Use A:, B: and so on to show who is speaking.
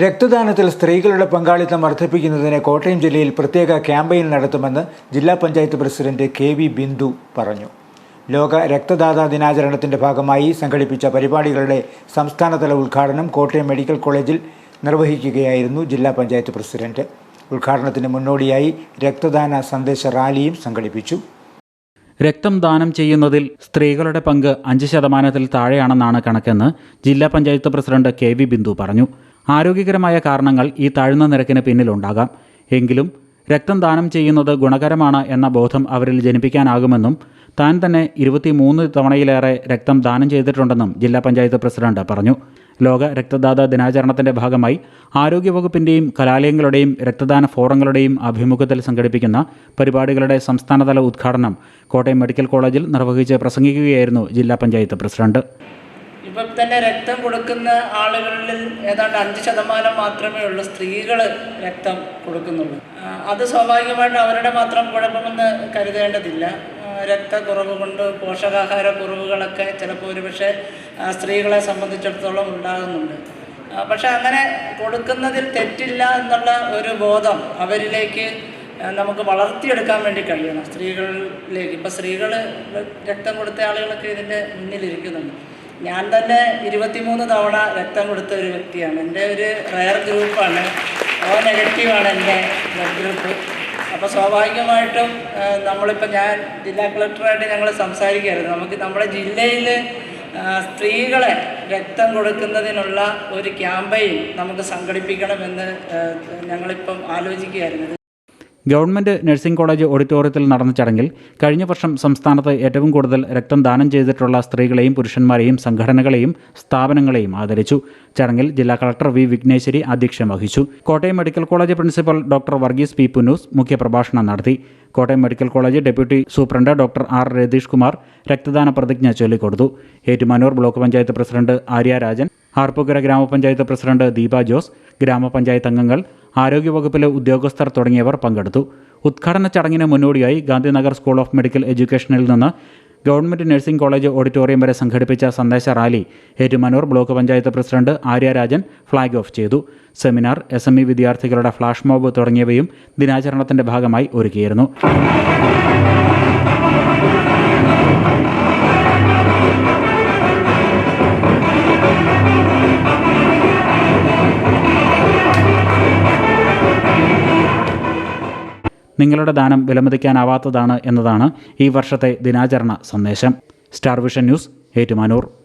A: രക്തദാനത്തിൽ സ്ത്രീകളുടെ പങ്കാളിത്തം വർദ്ധിപ്പിക്കുന്നതിന് കോട്ടയം ജില്ലയിൽ പ്രത്യേക ക്യാമ്പയിൻ നടത്തുമെന്ന് ജില്ലാ panchayat president K V Bindu പറഞ്ഞു. ലോക രക്തദാതാ ദിനാചരണത്തിന്റെ ഭാഗമായി സംഘടിപ്പിച്ച പരിപാടികളുടെ സംസ്ഥാനതല ഉദ്ഘാടനം കോട്ടയം മെഡിക്കൽ കോളേജിൽ നിർവഹിക്കുകയായിരുന്നു ജില്ലാ പഞ്ചായത്ത് പ്രസിഡന്റ്. ഉദ്ഘാടനത്തിന് മുന്നോടിയായി രക്തദാന സന്ദേശ റാലിയും സംഘടിപ്പിച്ചു.
B: രക്തം ദാനം ചെയ്യുന്നതിൽ സ്ത്രീകളുടെ പങ്ക് അഞ്ച് ശതമാനത്തിൽ താഴെയാണെന്നാണ് കണക്കെന്ന് ജില്ലാ panchayat president K V Bindu പറഞ്ഞു. ആരോഗ്യകരമായ കാരണങ്ങൾ ഈ താഴ്ന്ന നിരക്കിന് പിന്നിലുണ്ടാകാം. എങ്കിലും രക്തം ദാനം ചെയ്യുന്നത് ഗുണകരമാണ് എന്ന ബോധം അവരിൽ ജനിപ്പിക്കാനാകുമെന്നും താൻ തന്നെ ഇരുപത്തിമൂന്ന് തവണയിലേറെ രക്തം ദാനം ചെയ്തിട്ടുണ്ടെന്നും ജില്ലാ പഞ്ചായത്ത് പ്രസിഡന്റ് പറഞ്ഞു. ലോക രക്തദാത ദിനാചരണത്തിന്റെ ഭാഗമായി ആരോഗ്യവകുപ്പിന്റെയും കലാലയങ്ങളുടെയും രക്തദാന ഫോറങ്ങളുടെയും ആഭിമുഖ്യത്തിൽ സംഘടിപ്പിക്കുന്ന പരിപാടികളുടെ സംസ്ഥാനതല ഉദ്ഘാടനം കോട്ടയം മെഡിക്കൽ കോളേജിൽ നിർവഹിച്ച് പ്രസംഗിക്കുകയായിരുന്നു ജില്ലാ പഞ്ചായത്ത് പ്രസിഡന്റ്.
C: ഇപ്പം തന്നെ രക്തം കൊടുക്കുന്ന ആളുകളിൽ ഏതാണ്ട് അഞ്ച് ശതമാനം മാത്രമേ ഉള്ളൂ സ്ത്രീകൾ രക്തം കൊടുക്കുന്നുള്ളൂ. അത് സ്വാഭാവികമായിട്ട് അവരുടെ മാത്രം കുഴപ്പമെന്ന് കരുതേണ്ടതില്ല. രക്തക്കുറവ് കൊണ്ട് പോഷകാഹാര കുറവുകളൊക്കെ ചിലപ്പോൾ ഒരുപക്ഷെ സ്ത്രീകളെ സംബന്ധിച്ചിടത്തോളം ഉണ്ടാകുന്നുണ്ട്. പക്ഷെ അങ്ങനെ കൊടുക്കുന്നതിൽ തെറ്റില്ല എന്നുള്ള ഒരു ബോധം അവരിലേക്ക് നമുക്ക് വളർത്തിയെടുക്കാൻ വേണ്ടി കഴിയണം. സ്ത്രീകളിലേക്ക്. ഇപ്പം സ്ത്രീകൾ രക്തം കൊടുത്ത ആളുകളൊക്കെ ഇതിന്റെ മുന്നിലിരിക്കുന്നുണ്ട്. ഞാൻ തന്നെ ഇരുപത്തിമൂന്ന് തവണ രക്തം കൊടുത്ത ഒരു വ്യക്തിയാണ്. എന്റെ ഒരു റയർ ഗ്രൂപ്പാണ് ഓ നെഗറ്റീവാണ് എന്റെ ബ്ലഡ് ഗ്രൂപ്പ് അപ്പോൾ സ്വാഭാവികമായിട്ടും നമ്മളിപ്പോൾ ഞാൻ ജില്ലാ കളക്ടറായിട്ട് ഞങ്ങൾ സംസാരിക്കുകയായിരുന്നു നമുക്ക് നമ്മുടെ ജില്ലയിൽ സ്ത്രീകളെ രക്തം കൊടുക്കുന്നതിനുള്ള ഒരു ക്യാമ്പയിൻ നമുക്ക് സംഘടിപ്പിക്കണമെന്ന് ഞങ്ങളിപ്പം ആലോചിക്കുകയായിരുന്നു.
B: ഗവൺമെന്റ് നഴ്സിംഗ് കോളേജ് ഓഡിറ്റോറിയത്തിൽ നടന്ന ചടങ്ങിൽ കഴിഞ്ഞ വർഷം സംസ്ഥാനത്ത് ഏറ്റവും കൂടുതൽ രക്തം ദാനം ചെയ്തിട്ടുള്ള സ്ത്രീകളെയും പുരുഷന്മാരെയും സംഘടനകളെയും സ്ഥാപനങ്ങളെയും ആദരിച്ചു. ചടങ്ങിൽ ജില്ലാ കളക്ടർ വി വിഘ്നേശ്വരി അധ്യക്ഷം വഹിച്ചു. Kottayam medical college principal doctor Varghese P Punnoose മുഖ്യപ്രഭാഷണം നടത്തി. Kottayam medical college deputy superintendent doctor R Ratheesh Kumar രക്തദാന പ്രതിജ്ഞ ചൊല്ലിക്കൊടുത്തു. ഏറ്റുമാനൂർ ബ്ലോക്ക് പഞ്ചായത്ത് പ്രസിഡന്റ് ആര്യ രാജൻ ആർപ്പുകര ഗ്രാമപഞ്ചായത്ത് പ്രസിഡന്റ് ദീപ ജോസ് ഗ്രാമപഞ്ചായത്ത് അംഗങ്ങൾ ആരോഗ്യവകുപ്പിലെ ഉദ്യോഗസ്ഥർ തുടങ്ങിയവർ പങ്കെടുത്തു. ഉദ്ഘാടന ചടങ്ങിന് മുന്നോടിയായി ഗാന്ധിനഗർ സ്കൂൾ ഓഫ് മെഡിക്കൽ എഡ്യൂക്കേഷനിൽ നിന്ന് ഗവൺമെന്റ് നഴ്സിംഗ് കോളേജ് ഓഡിറ്റോറിയം വരെ സംഘടിപ്പിച്ച സന്ദേശ rally Ettumanoor block panchayat president Aryarajan flag off ചെയ്തു. സെമിനാർ എസ് വിദ്യാർത്ഥികളുടെ ഫ്ലാഷ് മോബ് തുടങ്ങിയവയും ദിനാചരണത്തിന്റെ ഭാഗമായി ഒരുക്കിയിരുന്നു. നിങ്ങളുടെ ദാനം വിലമതിക്കാനാവാത്തതാണ് എന്നതാണ് ഈ വർഷത്തെ ദിനാചരണ സന്ദേശം. Star vision news Ettumanoor.